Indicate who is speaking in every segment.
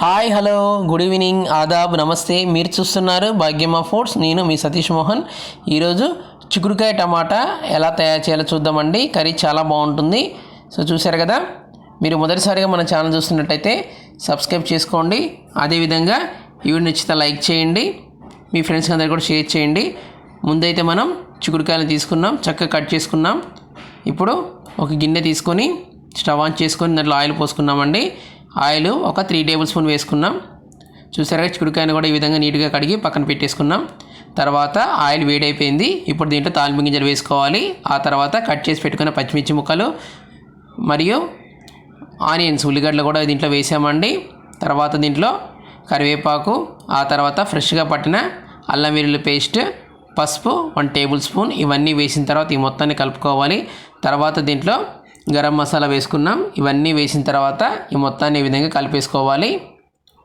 Speaker 1: Hi hello good evening ఆదాబ్ నమస్తే మీరు చూస్తున్నారు భాగ్యమా ఫుడ్స్ నేను మీ సతీష్ మోహన్. ఈరోజు చిక్కుడుకాయ టమాటా ఎలా తయారు చేయాలో చూద్దామండి. కర్రీ చాలా బాగుంటుంది. సో చూశారు కదా? మీరు మొదటిసారిగా మన ఛానల్ చూస్తున్నట్టయితే సబ్స్క్రైబ్ చేసుకోండి. అదేవిధంగా ఈ వీడియో నచ్చితే లైక్ చేయండి. మీ ఫ్రెండ్స్ అందరికీ కూడా షేర్ చేయండి. ముందైతే మనం చిక్కుడుకాయలు తీసుకున్నాం. చక్కగా కట్ చేసుకున్నాం. ఇప్పుడు ఒక గిన్నె తీసుకొని స్టవ్ ఆన్ చేసుకొని దాంట్లో ఆయిల్ పోసుకున్నామండి. ఆయిల్ ఒక త్రీ టేబుల్ స్పూన్ వేసుకున్నాం. చూసారా చిక్కుడుకాయను కూడా ఈ విధంగా నీట్గా కడిగి పక్కన పెట్టేసుకున్నాం. తర్వాత ఆయిల్ వేడైపోయింది. ఇప్పుడు దీంట్లో తాలింపు గింజలు వేసుకోవాలి. ఆ తర్వాత కట్ చేసి పెట్టుకున్న పచ్చిమిర్చి ముక్కలు మరియు ఆనియన్స్ ఉల్లిగడ్డలు కూడా దీంట్లో వేసామండి. తర్వాత దీంట్లో కరివేపాకు ఆ తర్వాత ఫ్రెష్గా పట్టిన అల్లం వెల్లుల్లి పేస్ట్ పసుపు వన్ టేబుల్ స్పూన్ ఇవన్నీ వేసిన తర్వాత ఈ మొత్తాన్ని కలుపుకోవాలి. తర్వాత దీంట్లో గరం మసాలా వేసుకున్నాం. ఇవన్నీ వేసిన తర్వాత ఈ మొత్తాన్ని ఈ విధంగా కలిపేసుకోవాలి.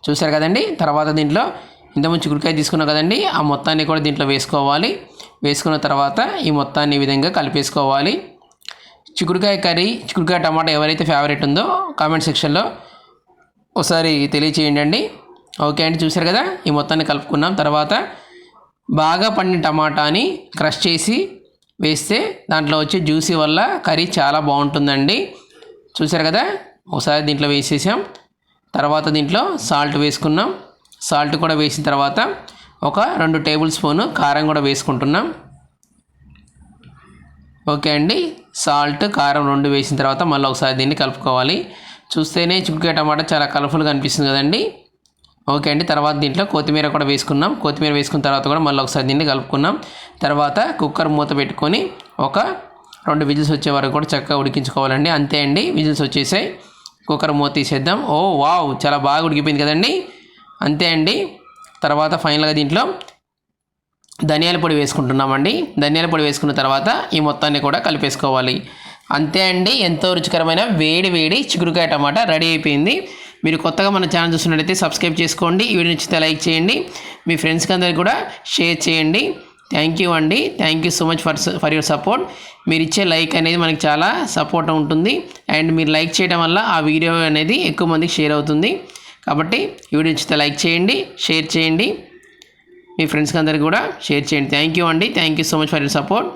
Speaker 1: చూసారు కదండి? తర్వాత దీంట్లో ఇంతకుముందు చిక్కుడుకాయ తీసుకున్నాం కదండి. ఆ మొత్తాన్ని కూడా దీంట్లో వేసుకోవాలి. వేసుకున్న తర్వాత ఈ మొత్తాన్ని ఈ విధంగా కలిపేసుకోవాలి. చిక్కుడుకాయ కర్రీ చిక్కుడుకాయ టమాటా ఎవరైతే ఫేవరెట్ ఉందో కామెంట్ సెక్షన్లో ఒకసారి తెలియచేయండి అండి ఓకే అండి చూసారు కదా? ఈ మొత్తాన్ని కలుపుకున్నాం. తర్వాత బాగా పండిన టమాటాని క్రష్ చేసి వేస్తే దాంట్లో వచ్చే జ్యూసీ వల్ల కర్రీ చాలా బాగుంటుందండి. చూసారు కదా? ఒకసారి దీంట్లో వేసేసాం. తర్వాత దీంట్లో సాల్ట్ వేసుకున్నాం. సాల్ట్ కూడా వేసిన తర్వాత ఒక రెండు టేబుల్ స్పూన్ కారం కూడా వేసుకుంటున్నాం. ఓకే అండి. సాల్ట్ కారం రెండు వేసిన తర్వాత మళ్ళీ ఒకసారి దీన్ని కలుపుకోవాలి. చూస్తేనే చిక్కుడుకాయ టమాటా చాలా కలర్ఫుల్గా అనిపిస్తుంది కదండి. ఓకే అండి. తర్వాత దీంట్లో కొత్తిమీర కూడా వేసుకున్నాం. కొత్తిమీర వేసుకున్న తర్వాత కూడా మళ్ళీ ఒకసారి దీన్ని కలుపుకున్నాం. తర్వాత కుక్కర్ మూత పెట్టుకొని ఒక రెండు విజిల్స్ వచ్చే వరకు కూడా చక్కగా ఉడికించుకోవాలండి. అంతే అండి. విజిల్స్ వచ్చేసాయి. కుక్కర్ మూత తీసేద్దాం. Oh wow! చాలా బాగా ఉడికిపోయింది కదండి. అంతే అండి. తర్వాత ఫైనల్గా దీంట్లో ధనియాల పొడి వేసుకుంటున్నామండి. ధనియాల పొడి వేసుకున్న తర్వాత ఈ మొత్తాన్ని కూడా కలిపేసుకోవాలి. అంతే అండి. ఎంతో రుచికరమైన వేడి వేడి చిగురుకాయ టమాటా రెడీ అయిపోయింది. మీరు కొత్తగా మన ఛానల్ చూస్తున్నట్టయితే సబ్స్క్రైబ్ చేసుకోండి. ఈ వీడియో నచ్చితే లైక్ చేయండి. మీ ఫ్రెండ్స్కి అందరికి కూడా షేర్ చేయండి. థ్యాంక్ యూ అండి. Thank you so much for for your support. మీరు ఇచ్చే లైక్ అనేది మనకి చాలా సపోర్ట్ ఉంటుంది. అండ్ మీరు లైక్ చేయడం వల్ల ఆ వీడియో అనేది ఎక్కువ మందికి షేర్ అవుతుంది. కాబట్టి ఈ వీడియో నచ్చితే లైక్ చేయండి షేర్ చేయండి. మీ ఫ్రెండ్స్కి అందరికి కూడా షేర్ చేయండి. థ్యాంక్ యూ అండి. Thank you so much for your support.